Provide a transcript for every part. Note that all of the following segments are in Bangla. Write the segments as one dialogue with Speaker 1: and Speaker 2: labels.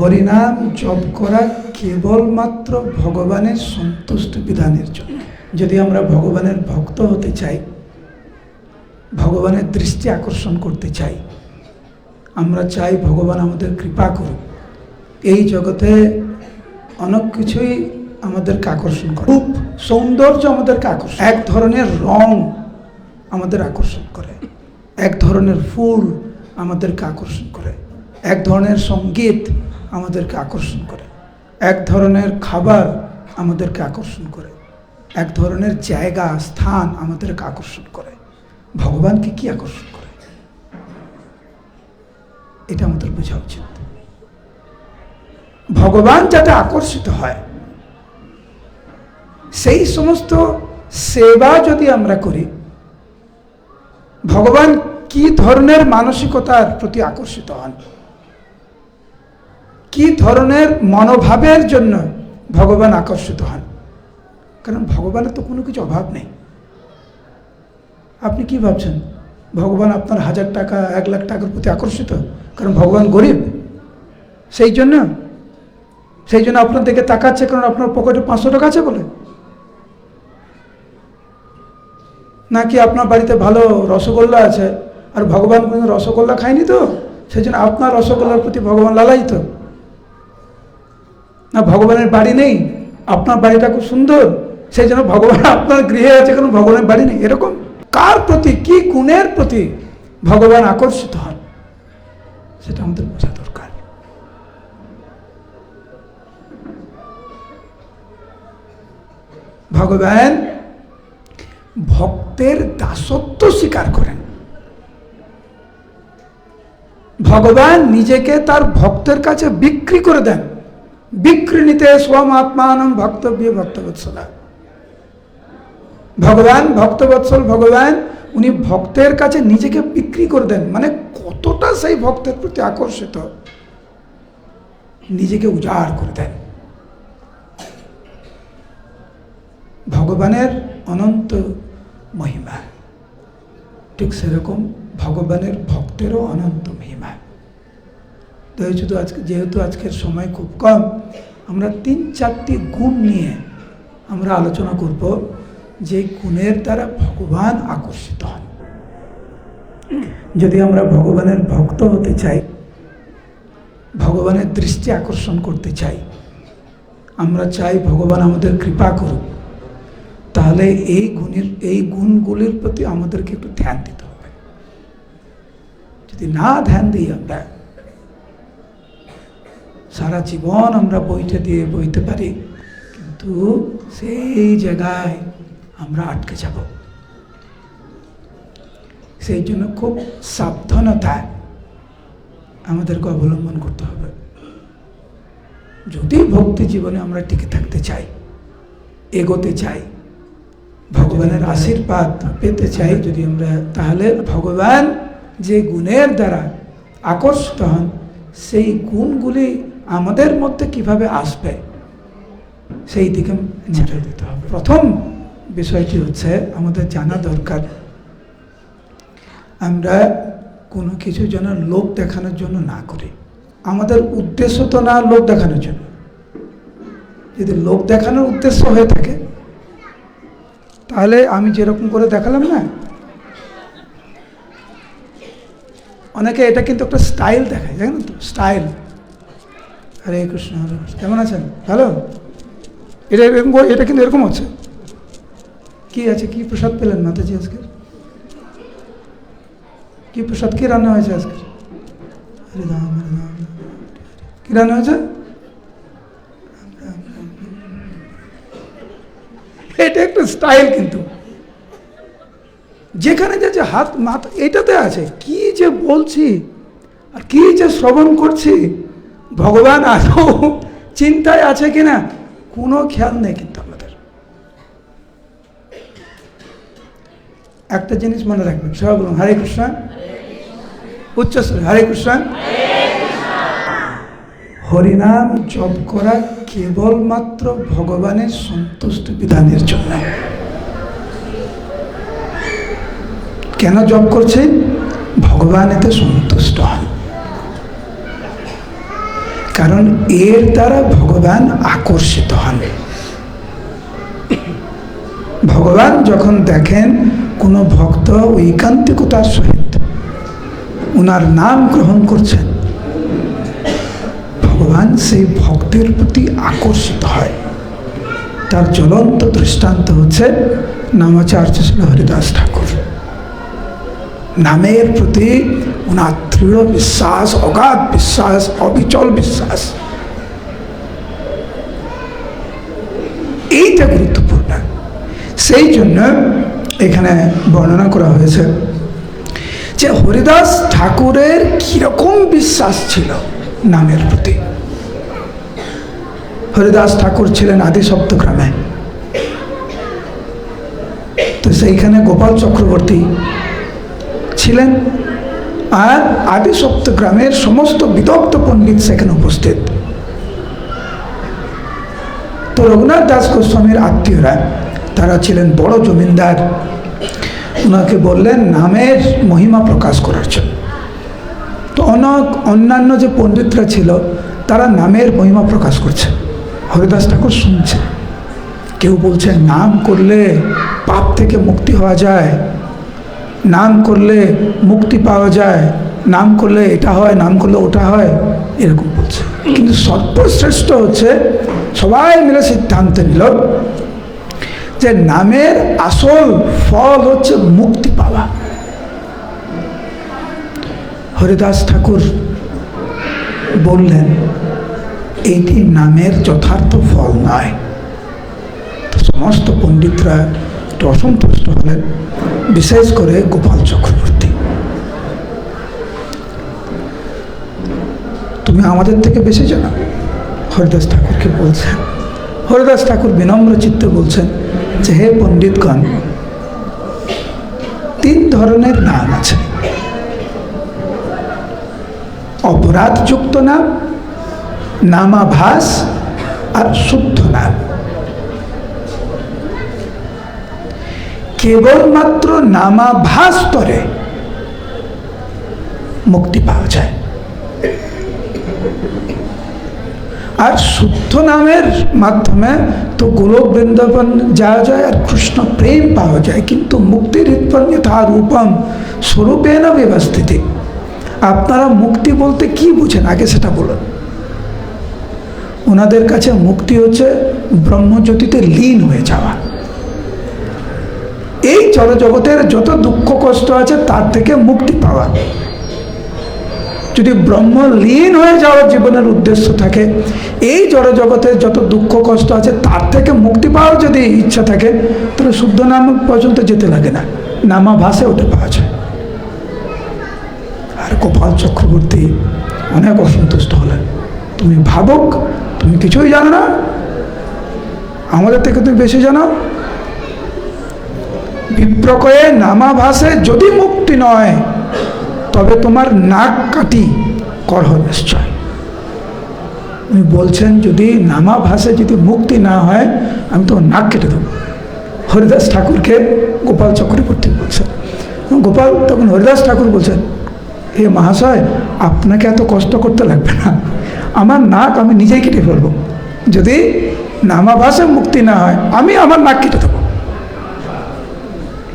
Speaker 1: হরিনাম জপ করা কেবলমাত্র ভগবানের সন্তুষ্ট বিধানের জন্য। যদি আমরা ভগবানের ভক্ত হতে চাই, ভগবানের দৃষ্টি আকর্ষণ করতে চাই, আমরা চাই ভগবান আমাদের কৃপা করুক। এই জগতে অনেক কিছুই আমাদেরকে আকর্ষণ করে। খুব সৌন্দর্য আমাদেরকে আকর্ষণ এক ধরনের রং আমাদের আকর্ষণ করে। এক ধরনের ফুল আমাদেরকে আকর্ষণ করে। এক ধরনের সংগীত আমাদেরকে আকর্ষণ করে। এক ধরনের খাবার আমাদেরকে আকর্ষণ করে। এক ধরনের জায়গা, স্থান আমাদেরকে আকর্ষণ করে। ভগবানকে কি আকর্ষণ করে? এটা আমাদের বোঝা উচিত। ভগবান যাতে আকর্ষিত হয়, সেই সমস্ত সেবা যদি আমরা করি, ভগবান কি ধরনের মানসিকতার প্রতি আকর্ষিত হন? কি ধরনের মনোভাবের জন্য ভগবান আকর্ষিত হন? কারণ ভগবানের তো কোনো কিছু অভাব নেই। আপনি কি ভাবছেন? ভগবান আপনার হাজার টাকা, এক লাখ টাকার প্রতি আকর্ষিত? কারণ ভগবান গরিব। সেই জন্য সেই জন্য আপনার দিকে তাকাচ্ছে, কারণ আপনার পকেটে পাঁচশো টাকা আছে বলে। নাকি আপনার বাড়িতে ভালো রসগোল্লা আছে, আর ভগবান কোনো রসগোল্লা খায়নি তো? সেই জন্য আপনার রসগোল্লার প্রতি ভগবান লালায়িত। না, ভগবানের বাড়ি নেই। আপনার বাড়িটা খুব সুন্দর। সেই জন্য ভগবান আপনার গৃহে আছে, কোনো ভগবানের বাড়ি নেই। এরকম কার প্রতি, কি গুণের প্রতি ভগবান আকর্ষিত হন? সেটা আমাদের বোঝা দরকার। ভগবান ভক্তের দাসত্ব স্বীকার করেন। ভগবান নিজেকে তার ভক্তের কাছে বিক্রি করে দেন। বিক্রি নিতে স্বমাত্মান ভক্তব্য ভক্তবৎসলা। ভগবান, ভক্তবৎসল, ভগবান, উনি ভক্তের কাছে নিজেকে বিক্রি করে দেন। মানে কতটা সেই ভক্তের প্রতি আকর্ষিত? নিজেকে উজাড় করে দেন। ভগবানের অনন্ত মহিমা। ঠিক সেরকম ভগবানের ভক্তেরও অনন্ত মহিমা। তো শুধু আজকে, যেহেতু আজকের সময় খুব কম, আমরা তিন চারটি গুণ নিয়ে আমরা আলোচনা করব যে গুণের দ্বারা ভগবান আকর্ষিত হন। যদি আমরা ভগবানের ভক্ত হতে চাই, ভগবানের দৃষ্টি আকর্ষণ করতে চাই, আমরা চাই ভগবান আমাদের কৃপা করুক, তাহলে এই গুণের, এই গুণগুলির প্রতি আমাদেরকে একটু ধ্যান দিতে হবে। যদি না ধ্যান দিই আমরা সারা জীবন আমরা বইটা দিয়ে বইতে পারি কিন্তু সেই জায়গায় আমরা আটকে যাব। সেই জন্য খুব সাবধানতা আমাদেরকে অবলম্বন করতে হবে। যদি ভক্তি জীবনে আমরা টিকে থাকতে চাই এগোতে চাই ভগবানের আশীর্বাদ পেতে চাই যদি আমরা তাহলে ভগবান যে গুণের দ্বারা আকর্ষিত হন সেই গুণগুলি আমাদের মধ্যে কীভাবে আসবে, সেই দিকে নজর দিতে হবে। প্রথম বিষয়টি হচ্ছে আমাদের জানা দরকার। আমরা কোনো কিছু যেন লোক দেখানোর জন্য না করি। আমাদের উদ্দেশ্য তো না লোক দেখানোর জন্য। যদি লোক দেখানোর উদ্দেশ্য হয়ে থাকে, তাহলে আমি যেরকম করে দেখালাম না, অনেকে এটা কিন্তু একটা স্টাইল দেখায়, জানেন তো? স্টাইল। হরে কৃষ্ণ হরে কৃষ্ণ। কেমন আছেন? ভালো? এটা এটা কিন্তু এরকম আছে কি আছে? কি প্রসাদ পেলেন মাতাজি আজকে? কি প্রসাদ, কি রান্না হয়েছে আজকে? হরে রাম হরে রাম। কি রান্না হয়েছে? এটা একটা স্টাইল কিন্তু। যেখানে যে যে হাত মাথা, এটাতে আছে। কি যে বলছি আর কি যে শ্রবণ করছি ভগবান আদৌ চিন্তায় আছে কিনা? কোনো খেয়াল নেই কিন্তু আমাদের। একটা জিনিস মনে রাখবেন, সবাই বলুন, হরে কৃষ্ণ। উচ্চস্বরে হরে কৃষ্ণ। হরিনাম জপ করা কেবলমাত্র ভগবানের সন্তুষ্ট বিধানের জন্য। কেন জপ করছেন ভগবান এতে সন্তুষ্ট হন কারণ এর দ্বারা ভগবান আকর্ষিত হন। ভগবান যখন দেখেন কোনো ভক্ত ঐকান্তিকতার সহিত ওনার নাম গ্রহণ করছেন, ভগবান সেই ভক্তের প্রতি আকর্ষিত হয়। তার জ্বলন্ত দৃষ্টান্ত হচ্ছে নামাচার্য ছিল হরিদাস ঠাকুর। নামের প্রতি ওনার দৃঢ় বিশ্বাস, অগাধ বিশ্বাস, অবিচল বিশ্বাস। এইটা গুরুত্বপূর্ণ। সেই জন্য এখানে বর্ণনা করা হয়েছে যে হরিদাস ঠাকুরের কীরকম বিশ্বাস ছিল নামের প্রতি। হরিদাস ঠাকুর ছিলেন আদি সপ্তগ্রামে তো সেইখানে গোপাল চক্রবর্তী ছিলেন। আর আদিসপ্ত গ্রামের সমস্ত বিদগ্ধ পণ্ডিত সেখানে উপস্থিত। তো রঘুনাথ দাস গোস্বামীর আত্মীয়রা, তারা ছিলেন বড় জমিনদার। ওনাকে বললেন, নামের মহিমা প্রকাশ করার জন্য। তো অনেক, অন্যান্য যে পণ্ডিতরা ছিল, তারা নামের মহিমা প্রকাশ করছে। হরিদাস ঠাকুর শুনছে। কেউ বলছে, নাম করলে পাপ থেকে মুক্তি হওয়া যায়। নাম করলে মুক্তি পাওয়া যায়, নাম করলে এটা হয়, নাম করলে ওটা হয়, এরকম বলছে। কিন্তু সর্বশ্রেষ্ঠ হচ্ছে সবাই মিলে সিদ্ধান্ত নিল যে নামের আসল ফল হচ্ছে মুক্তি পাওয়া। হরিদাস ঠাকুর বললেন এইটি নামের যথার্থ ফল নয়। সমস্ত পণ্ডিতরা একটু অসন্তুষ্ট হলেন বিশেষ করে গোপাল চক্রবর্তী। তুমি আমাদের থেকে বেশি জানো? হরিদাস ঠাকুরকে বলছেন। হরিদাস ঠাকুর বিনম্র চিত্তে বলছেন যে, হে পণ্ডিতগণ, তিন ধরনের নাম আছে। অপরাধযুক্ত নাম, নামাভাস আর শুদ্ধ নাম। কেবলমাত্র নামাভাস স্তরে মুক্তি পাওয়া যায়। আর শুদ্ধ নামের মাধ্যমে তো গোলক বৃন্দাবন যাওয়া যায় আর কৃষ্ণ প্রেম পাওয়া যায়, কিন্তু মুক্তির উৎপন্ন তার রূপম স্বরূপে না ব্যবস্থিতি। আপনারা মুক্তি বলতে কি বুঝেন? আগে সেটা বলুন। ওনাদের কাছে মুক্তি হচ্ছে ব্রহ্মজ্যোতিতে লীন হয়ে যাওয়া। এই জড়জগতের যত দুঃখ কষ্ট আছে, তার থেকে মুক্তি পাওয়া। যদি ব্রহ্ম লীন হয়ে যাওয়ার জীবনের উদ্দেশ্য থাকে, এই জড়জগতের যত দুঃখ কষ্ট আছে, তার থেকে মুক্তি পাওয়ার যদি ইচ্ছা থাকে, তাহলে শুদ্ধ নাম পর্যন্ত যেতে লাগে না। নামা ভাষে ওটা পাওয়া যায় আর গোপাল চক্রবর্তী অনেক অসন্তুষ্ট হলেন। তুমি ভাবক, তুমি কিছুই জানো না। আমাদের থেকে তুমি বেশি জানো। বিপ্রকয়ে নামাভাসে যদি মুক্তি নয়, তবে তোমার নাক কাটি করহ নিশ্চয়। উনি বলছেন, যদি নামাভাসে যদি মুক্তি না হয়, আমি তোমার নাক কেটে দেবো। হরিদাস ঠাকুরকে গোপাল চক্রবর্তী বলছেন। গোপাল তখন হরিদাস ঠাকুর বলছেন, হে মহাশয়, আপনাকে এত কষ্ট করতে লাগবে না। আমার নাক আমি নিজেই কেটে ফেলব। যদি নামাভাসে মুক্তি না হয়, আমি আমার নাক কেটে দেবো।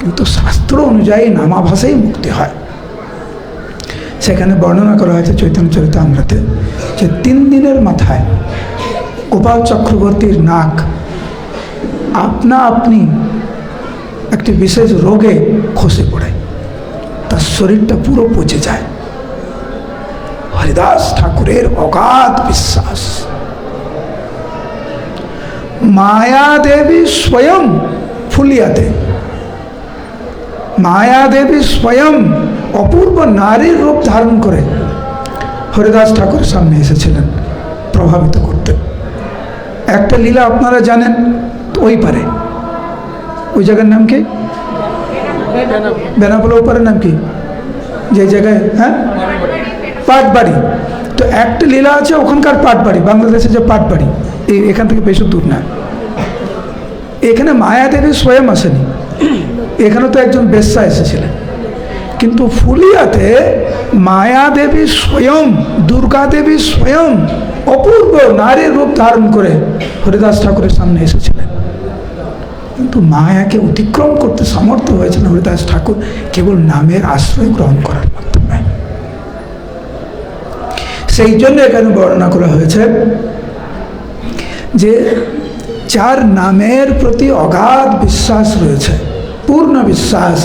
Speaker 1: কিন্তু শাস্ত্র অনুযায়ী নামাভাসেই মুক্তি হয়। সেখানে বর্ণনা করা হয়েছে চৈতন্য চরিত আমরাতে যে তিন দিনের মাথায় গোপাল চক্রবর্তীর নাক আপনা আপনি একটি বিশেষ রোগে খসে পড়ে। তার শরীরটা পুরো পচে যায়। হরিদাস ঠাকুরের অগাধ বিশ্বাস। মায়া দেবী স্বয়ং ফুলিয়াতে মায়া দেবী স্বয়ং অপূর্ব নারীর রূপ ধারণ করে। হরিদাস ঠাকুরের সামনে এসেছিলেন প্রভাবিত করতে। একটা লীলা আপনারা জানেন ওই পারে। ওই জায়গার নাম কি? বেনাপোলা ওপারের নাম কি? যে জায়গায় হ্যাঁ? পাটবাড়ি। তো একটা লীলা আছে ওখানকার পাটবাড়ি বাংলাদেশে যে পাটবাড়ি। এই এখান থেকে বেশি দূর না। এখানে মায়াদেবী স্বয়ং আসেনি। এখানে তো একজন বেশ্যা এসেছিলেন। কিন্তু ফুলিয়াতে মায়াদেবী স্বয়ং, দুর্গা দেবী স্বয়ং অপূর্ব নারীর রূপ ধারণ করে হরিদাস ঠাকুরের সামনে এসেছিলেন। কিন্তু মায়াকে অতিক্রম করতে সমর্থ হয়েছেন হরিদাস ঠাকুর কেবল নামের আশ্রয় গ্রহণ করার মাধ্যমে। সেই জন্য এখানে বর্ণনা করা হয়েছে যে যার নামের প্রতি অগাধ বিশ্বাস রয়েছে পূর্ণ বিশ্বাস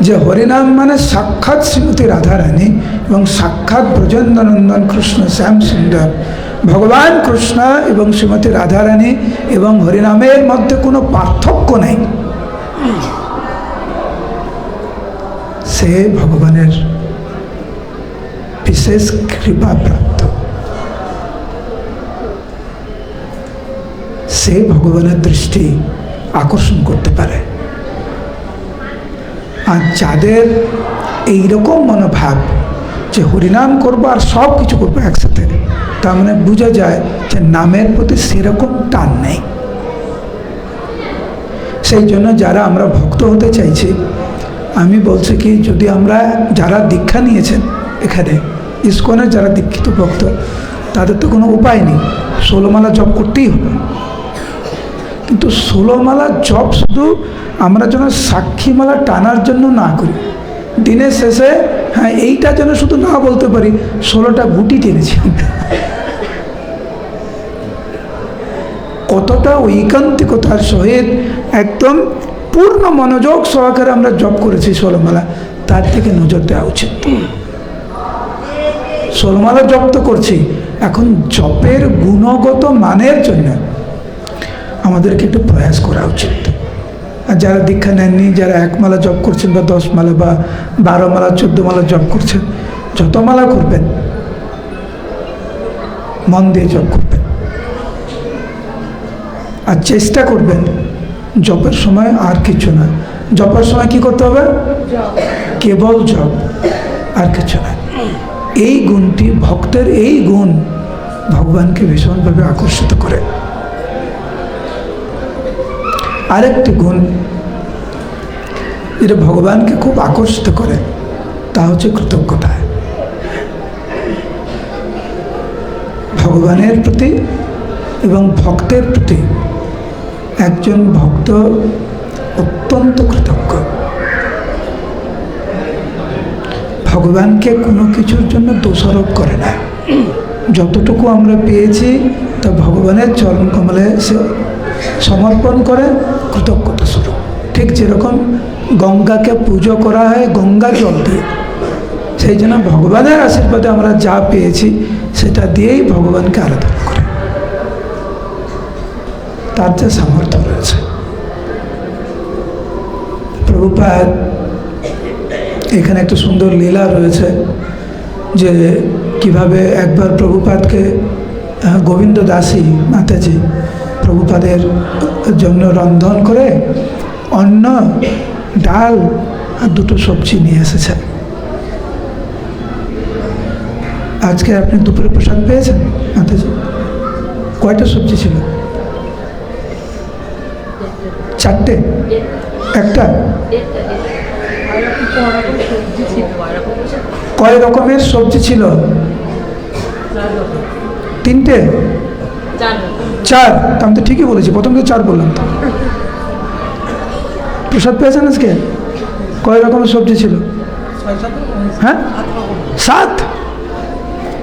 Speaker 1: যে হরিনাম মানে সাক্ষাৎ শ্রীমতী রাধারানী এবং সাক্ষাৎ ব্রজেন্দ্রনন্দন কৃষ্ণ শ্যাম সুন্দর। ভগবান কৃষ্ণ এবং শ্রীমতী রাধারানী এবং হরিনামের মধ্যে কোনো পার্থক্য নেই। সে ভগবানের বিশেষ কৃপা প্রাপ্ত। সে ভগবানের দৃষ্টি আকর্ষণ করতে পারে। আর যাদের এইরকম মনোভাব যে হরিনাম করব আর সব কিছু করব একসাথে, তার মানে বোঝা যায় যে নামের প্রতি সেরকম টান নেই। সেই জন্য যারা আমরা ভক্ত হতে চাইছি, আমি বলছি কি, যদি আমরা যারা দীক্ষা নিয়েছেন এখানে, ইস্কনের যারা দীক্ষিত ভক্ত, তাদের তো কোনো উপায় নেই, ষোলোমালা জপ করতেই হবে। কিন্তু ষোলোমালা জপ শুধু আমরা যেন সাক্ষীমালা টানার জন্য না করি। দিনের শেষে হ্যাঁ এইটা যেন শুধু না বলতে পারি, ষোলোটা গুটি টেনেছি। কতটা ঐকান্তিকতার সহিত একদম পূর্ণ মনোযোগ সহকারে আমরা জপ করেছি ষোলোমালা, তার থেকে নজর দেওয়া উচিত। ষোলোমালা জপ তো করছি, এখন জপের গুণগত মানের জন্য আমাদেরকে একটু প্রয়াস করা উচিত। আর যারা দীক্ষা নেননি, যারা এক মালা জপ করছেন বা দশ মালা বা বারো মালা, চোদ্দ মালা জব করছেন, যত মালা করবেন, মন দিয়ে জব করবেন। আর চেষ্টা করবেন, জপের সময় আর কিছু না। জপের সময় কি করতে হবে? কেবল জপ, আর কিছু না। এই গুণটি ভক্তের এই গুণ ভগবানকে ভীষণভাবে আকর্ষিত করে। আরেকটি গুণ যেটা ভগবানকে খুব আকর্ষিত করে, তা হচ্ছে কৃতজ্ঞতা। ভগবানের প্রতি এবং ভক্তের প্রতি একজন ভক্ত অত্যন্ত কৃতজ্ঞ। ভগবানকে কোনো কিছুর জন্য দোষারোপ করে না। যতটুকু আমরা পেয়েছি, তা ভগবানের চরণ কমলে সে সমর্পণ করে কৃতজ্ঞতা স্বরূপ। ঠিক যেরকম গঙ্গাকে পুজো করা হয়, গঙ্গা জল দিয়ে। সেই জন্য ভগবানের আশীর্বাদে আমরা যা পেয়েছি, সেটা দিয়েই ভগবানকে আরাধনা করে। তার যে সামর্থ্য রয়েছে। প্রভুপাত এখানে একটা সুন্দর লীলা রয়েছে যে কীভাবে একবার প্রভুপাতকে গোবিন্দ দাসী মাতাজি প্রভুপাদের জন্য রন্ধন করে অন্ন, ডাল আর দুটো সবজি নিয়ে এসেছেন। আজকে আপনি দুপুরে প্রসাদ পেয়েছেন? কয়টা সবজি ছিল? চারটে? একটা? কয় রকমের সবজি ছিল? তিনটে? চার, আমি তো ঠিকই বলেছি, প্রথম তো চার বললাম তো। প্রসাদ পেয়েছেন আজকে? কয় রকমের সবজি ছিল? হ্যাঁ? সাত?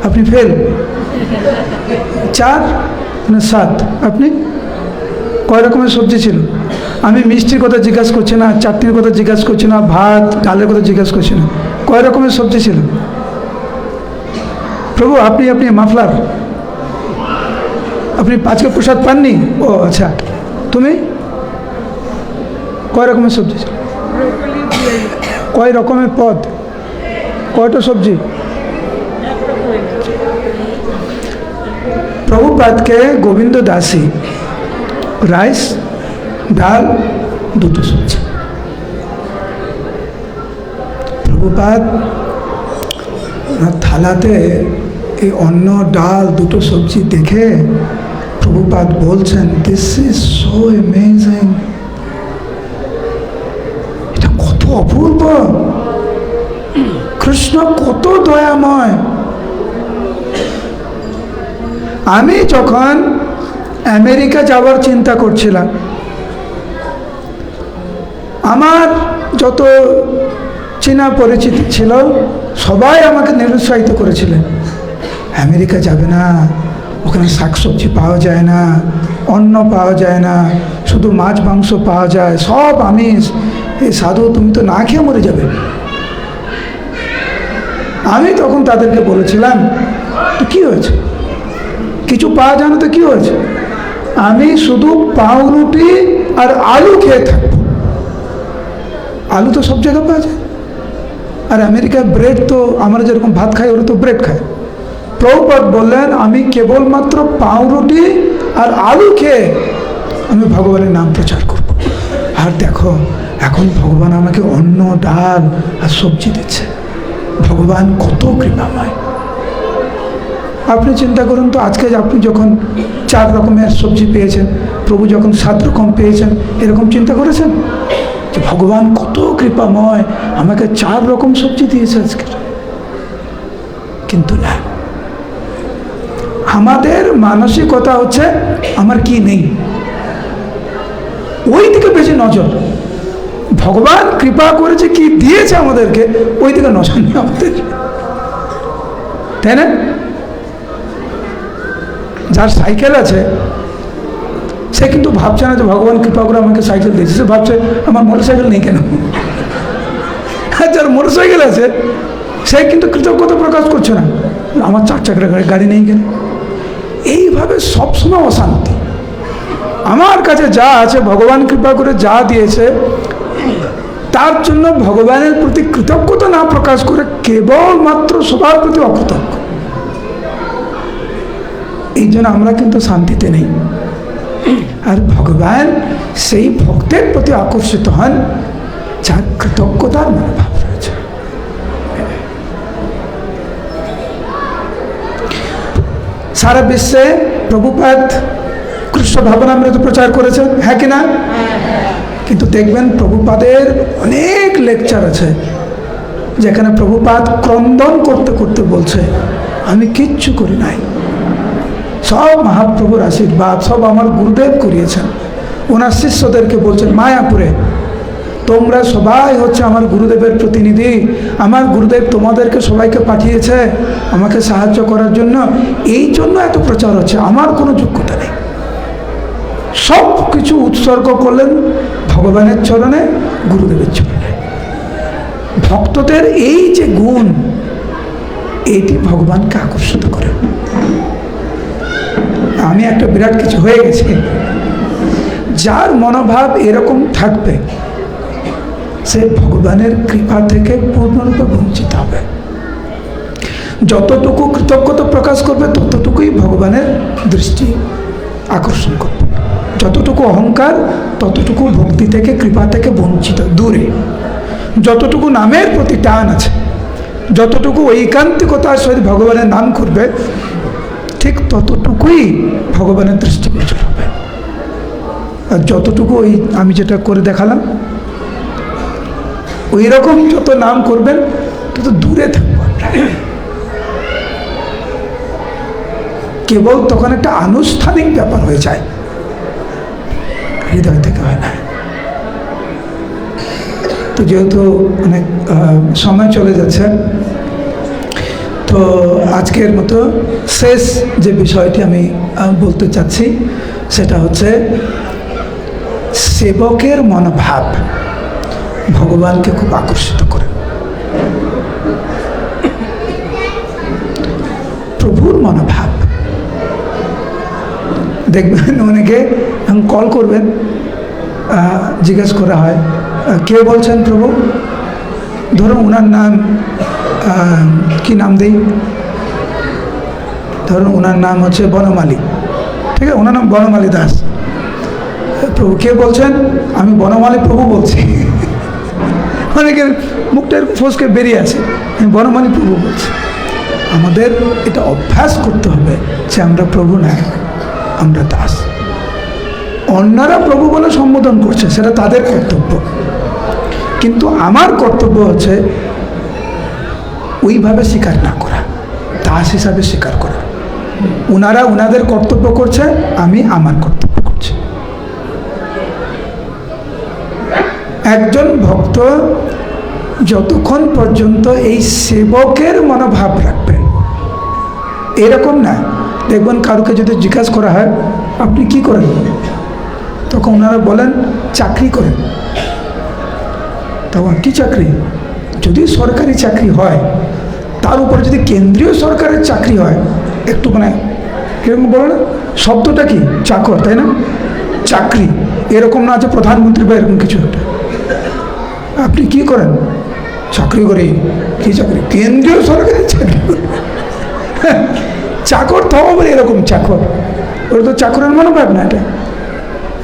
Speaker 1: আপনি ফেল। চার না সাত? আপনি? কয় রকমের সবজি ছিল? আমি মিষ্টির কথা জিজ্ঞাসা করছি না, চাটনির কথা জিজ্ঞাসা করছি না, ভাত, ডালের কথা জিজ্ঞাসা করছি না। কয় রকমের সবজি ছিল? প্রভু, আপনি আপনি, মাফলার। আপনি আজকে প্রসাদ পাননি? ও আচ্ছা। তুমি? কয় রকমের সবজি? কয় রকমের পদ? কয়টা সবজি? প্রভুপাতকে গোবিন্দ দাসী, রাইস, ডাল, দুটো সবজি। প্রভুপাত থালাতে এই অন্ন, ডাল, দুটো সবজি দেখে প্রভুপাত বলছেন দিস ইজ সো অ্যামেজিং এটা কত অপূর্ব! কৃষ্ণ কত দয়াময়! আমি যখন আমেরিকা যাওয়ার চিন্তা করছিলাম, আমার যত চেনা পরিচিতি ছিল, সবাই আমাকে নিরুৎসাহিত করেছিলেন, আমেরিকা যাবে না ওখানে শাকসবজি পাওয়া যায় না, অন্ন পাওয়া যায় না, শুধু মাছ, মাংস পাওয়া যায়, সব আমিষ। এই সাধু, তুমি তো না খেয়ে মরে যাবে। আমি তখন তাদেরকে বলেছিলাম, তো কী হয়েছে? কিছু পাওয়া যায় না তো কী হয়েছে? আমি শুধু পাউরুটি আর আলু খেয়ে থাকব। আলু তো সব জায়গায় পাওয়া যায়। আর আমেরিকায় ব্রেড তো, আমরা যেরকম ভাত খাই, ওরা তো ব্রেড খায়। প্রভুপাত বললেন, আমি কেবলমাত্র পাউরুটি আর আলু খেয়ে আমি ভগবানের নাম প্রচার করব। আর দেখো, এখন ভগবান আমাকে অন্ন, ডাল আর সবজি দিচ্ছে। ভগবান কত কৃপাময়। আপনি চিন্তা করুন তো, আজকে আপনি যখন চার রকমের সবজি পেয়েছেন, প্রভু যখন সাত রকম পেয়েছেন, এরকম চিন্তা করেছেন? যে ভগবান কত কৃপাময়, আমাকে চার রকম সবজি দিয়েছে আজকে। কিন্তু না। আমাদের মানসিকতা হচ্ছে, আমার কি নেই? ওই দিকে বেশি নজর। ভগবান কৃপা করেছে, কি দিয়েছে আমাদেরকে ওই দিকে নজর নেই আমাদের। তাই না? যার সাইকেল আছে, সে কিন্তু ভাবছে না যে ভগবান কৃপা করে আমাকে সাইকেল দিয়েছে। সে ভাবছে, আমার মোটর সাইকেল নেই কেন? যার মোটর সাইকেল আছে, সে কিন্তু কৃতজ্ঞতা প্রকাশ করছে না। আমার চার চাকরা গাড়ি নেই কেন? এইভাবে সবসময় অশান্তি। আমার কাছে যা আছে, ভগবান কৃপা করে যা দিয়েছে, তার জন্য ভগবানের প্রতি কৃতজ্ঞতা না প্রকাশ করে কেবলমাত্র সবার প্রতি অকৃতজ্ঞ। এই জন্য আমরা কিন্তু শান্তিতে নেই। আর ভগবান সেই ভক্তের প্রতি আকর্ষিত হন, যার কৃতজ্ঞতার মনোভাব রয়েছে সারা বিশ্বে প্রভুপাত কৃষ্ণ ভাবনামৃত প্রচার করেছেন হ্যাঁ কি না? কিন্তু দেখবেন প্রভুপাদের অনেক লেকচার আছে যেখানে প্রভুপাদ ক্রন্দন করতে করতে বলছে আমি কিচ্ছু করি নাই। সব মহাপ্রভুর আশীর্বাদ সব আমার গুরুদেব করিয়েছেন। ওনার শিষ্যদেরকে বলছেন মায়াপুরে তোমরা সবাই হচ্ছে আমার গুরুদেবের প্রতিনিধি। আমার গুরুদেব তোমাদেরকে সবাইকে পাঠিয়েছে আমাকে সাহায্য করার জন্য। এই জন্য এত প্রচার হচ্ছে, আমার কোনো যোগ্যতা নেই। সব কিছু উৎসর্গ করলেন ভগবানের চরণে, গুরুদেবের চরণে। ভক্তদের এই যে গুণ, এটি ভগবানকে আকর্ষিত করে। আমি একটা বিরাট কিছু হয়ে গেছে। যার মনোভাব এরকম থাকবে সে ভগবানের কৃপা থেকে পূর্ণরূপে বঞ্চিত হবে। যতটুকু কৃতজ্ঞতা প্রকাশ করবে, ততটুকুই ভগবানের দৃষ্টি আকর্ষণ করবে। যতটুকু অহংকার, ততটুকু ভক্তি থেকে, কৃপা থেকে বঞ্চিত, দূরে। যতটুকু নামের প্রতি টান আছে, যতটুকু ঐকান্তিকতার সহিত ভগবানের নাম করবে ঠিক ততটুকুই ভগবানের দৃষ্টিগোচর হবে। আর যতটুকু ওই আমি যেটা করে দেখালাম ওই রকম যত নাম করবেন, তত দূরে থাকব কেবল তখন একটা আনুষ্ঠানিক ব্যাপার হয়ে যায়। হৃদয় থেকে হয় না। তো যেহেতু অনেক সময় চলে যাচ্ছে, তো আজকের মতো শেষ যে বিষয়টি আমি বলতে চাচ্ছি, সেটা হচ্ছে, সেবকের মনোভাব। ভগবানকে খুব আকর্ষিত করে। প্রভুর মনোভাব। দেখবেন অনেকে কল করবেন জিজ্ঞেস করা হয় কে বলছেন প্রভু? ধরুন ওনার নাম কি নাম দেই? ধরুন ওনার নাম হচ্ছে বনমালী। ঠিক আছে ওনার নাম বনমালী দাস। প্রভু কে বলছেন? আমি বনমালী প্রভু বলছি। অনেকের মুখটা এরকম ফসকে বেরিয়ে আছে। বনমালী প্রভু বলছি, আমাদের এটা অভ্যাস করতে হবে যে আমরা প্রভু না, আমরা দাস। অন্যরা প্রভু বলে সম্বোধন করছে, সেটা তাদের কর্তব্য। কিন্তু আমার কর্তব্য হচ্ছে ওইভাবে স্বীকার না করা, দাস হিসাবে স্বীকার করা। ওনারা ওনাদের কর্তব্য করছে, আমি আমার কর্তব্য করছি একজন ভক্ত যতক্ষণ পর্যন্ত এই সেবকের মনোভাব রাখবেন। এরকম না। দেখবেন কারুকে যদি জিজ্ঞাসা করা হয়, আপনি কি করেন? তখন ওনারা বলেন, চাকরি করেন। তখন, কি চাকরি? যদি সরকারি চাকরি হয়, তার উপর যদি কেন্দ্রীয় সরকারের চাকরি হয়, একটু মানে কীরকম বলো না শব্দটা কি? চাকর, তাই না? চাকরি। এরকম না আছে প্রধানমন্ত্রী বা এরকম কিছু একটা। আপনি কি করেন? চাকরি করি। কি চাকরি? কেন্দ্রীয় সরকারের চাকরি। করি। চাকর তো হবে এরকম চাকর। ওটা তো চাকরের মনোভাব না এটা।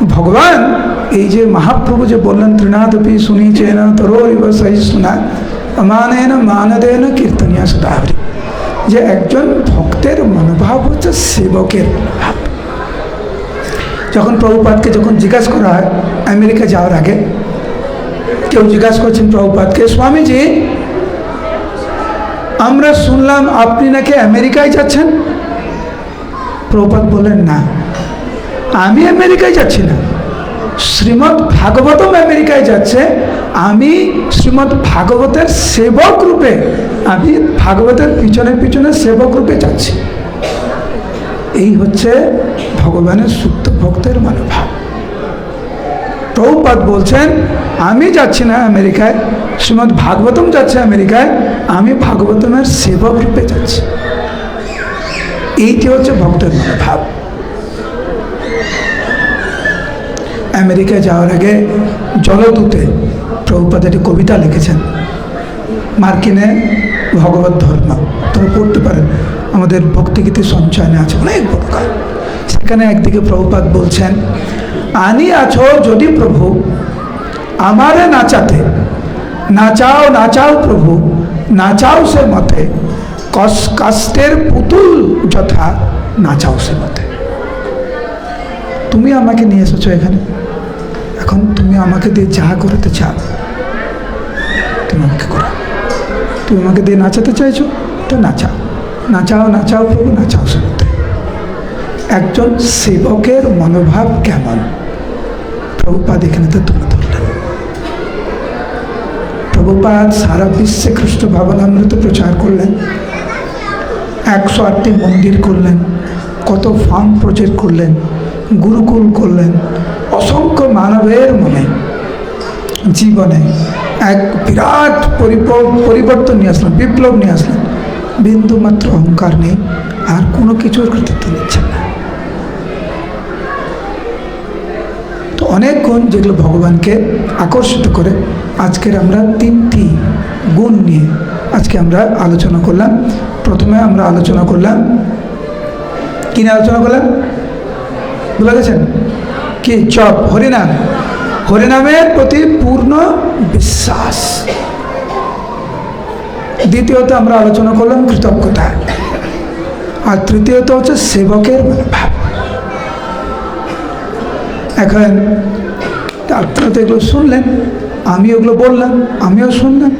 Speaker 1: ভগবান, এই যে মহাপ্রভু যে বললেন, ত্রিনাথপি শুনি চেন তরোরিব সহি শোনা মানেন মানদেন কীর্তনিয়া সদাহরি যে একজন ভক্তের মনোভাব হচ্ছে সেবকের ভাব। যখন প্রভুপাতকে যখন জিজ্ঞাসা করা হয়, আমেরিকা যাওয়ার আগে কেউ জিজ্ঞাসা করছেন প্রভুপাতকে স্বামীজি, আমরা শুনলাম আপনি নাকি আমেরিকায় যাচ্ছেন? প্রভুপাত বললেন, না, আমি আমেরিকায় যাচ্ছি না। শ্রীমৎ ভাগবতম আমেরিকায় যাচ্ছে। আমি শ্রীমৎ ভাগবতের সেবক রূপে, আমি ভাগবতের পিছনে পিছনে সেবক রূপে যাচ্ছি। এই হচ্ছে ভগবানের সুপ্ত ভক্তের মনোভাব। প্রভুপাত বলছেন, আমি যাচ্ছি না আমেরিকায়, শ্রীমৎ ভাগবতম যাচ্ছে আমেরিকায়, আমি ভাগবতমের সেবক রূপে যাচ্ছি। এইটি হচ্ছে ভক্তের মনোভাব। আমেরিকা যাওয়ার আগে জলদূতে প্রভুপাত একটি কবিতা লিখেছেন, মার্কিনে ভগবত ধর্ম। তোমরা পড়তে পারেন আমাদের ভক্তিগীতি সঞ্চয়নে আছে অনেক বড় কাজ সেখানে একদিকে প্রভুপাত বলছেন আনি আছো যদি প্রভু, আমারে নাচাতে নাচাও নাচাও প্রভু নাচাও সে মতে, কস কাস্টের পুতুল যথা নাচাও সে মতে। তুমি আমাকে নিয়ে এসেছ এখানে। এখন তুমি আমাকে দিয়ে যা করতে চাও, তুমি আমাকে করো। তুমি আমাকে দিয়ে নাচাতে চাইছো, তো নাচাও নাচাও নাচাও প্রভু নাচাও শুনতে একজন সেবকের মনোভাব কেমন? প্রভুপাদ এখানে তো তুলে ধরলেন। প্রভুপাদ সারা বিশ্বে খ্রিস্ট ভাবনামৃত প্রচার করলেন। একশো আটটি মন্দির করলেন, কত ফার্ম প্রজেক্ট করলেন, গুরুকুল করলেন, অসংখ্য মানবের মনে, জীবনে এক বিরাট পরিবর্তন নিয়ে আসলেন, বিপ্লব নিয়ে আসলেন। বিন্দু মাত্র অহংকার নেই, আর কোনো কিছুর কৃতিত্ব নিচ্ছেন না। তো অনেক গুণ যেগুলো ভগবানকে আকর্ষিত করে আজকের আমরা তিনটি গুণ নিয়ে আজকে আমরা আলোচনা করলাম। প্রথমে আমরা আলোচনা করলাম। কি নিয়ে আলোচনা করলাম? ভুলে গেছেন কি? চপ। হরিনাম। হরিনামের প্রতি পূর্ণ বিশ্বাস। দ্বিতীয়ত আমরা আলোচনা করলাম কৃতজ্ঞতা। আর তৃতীয়ত হচ্ছে সেবকের মনোভাব। এখন আপনারা তো এগুলো শুনলেন, আমি ওগুলো বললাম, আমিও শুনলাম।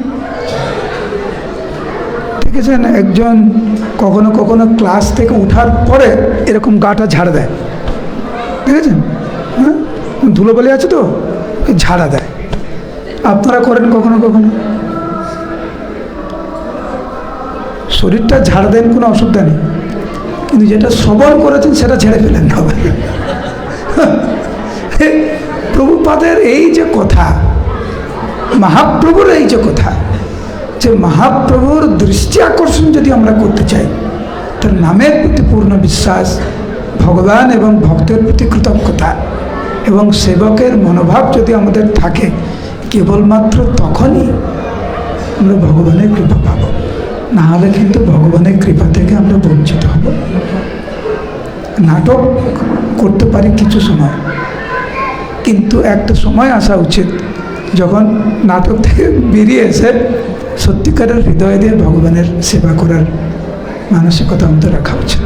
Speaker 1: ঠিক আছে একজন কখনো কখনো ক্লাস থেকে ওঠার পরে এরকম গাটা ঝাড় দেয়। দেখেছেন? হ্যাঁ? ধুলোবালি আছে তো ঝাড়া দেয়। আপনারা করেন কখনো কখনো। শরীরটা ঝাড় দেন, কোনো অসুবিধা নেই। কিন্তু যেটা সবল করেছেন, সেটা ছেড়ে ফেলেন না। প্রভুপাদের এই যে কথা, মহাপ্রভুর এই যে কথা, যে মহাপ্রভুর দৃষ্টি আকর্ষণ যদি আমরা করতে চাই, তার নামের প্রতি পূর্ণ বিশ্বাস, ভগবান এবং ভক্তের প্রতি কৃতজ্ঞতা এবং সেবকের মনোভাব যদি আমাদের থাকে, কেবলমাত্র তখনই আমরা ভগবানের কৃপা পাব। না হলে কিন্তু ভগবানের কৃপা থেকে আমরা বঞ্চিত হব। নাটক করতে পারি কিছু সময়। কিন্তু একটা সময় আসা উচিত। যখন নাটক থেকে বেরিয়ে এসে সত্যিকারের হৃদয় দিয়ে ভগবানের সেবা করার মানসিকতা আমাদের রাখা উচিত।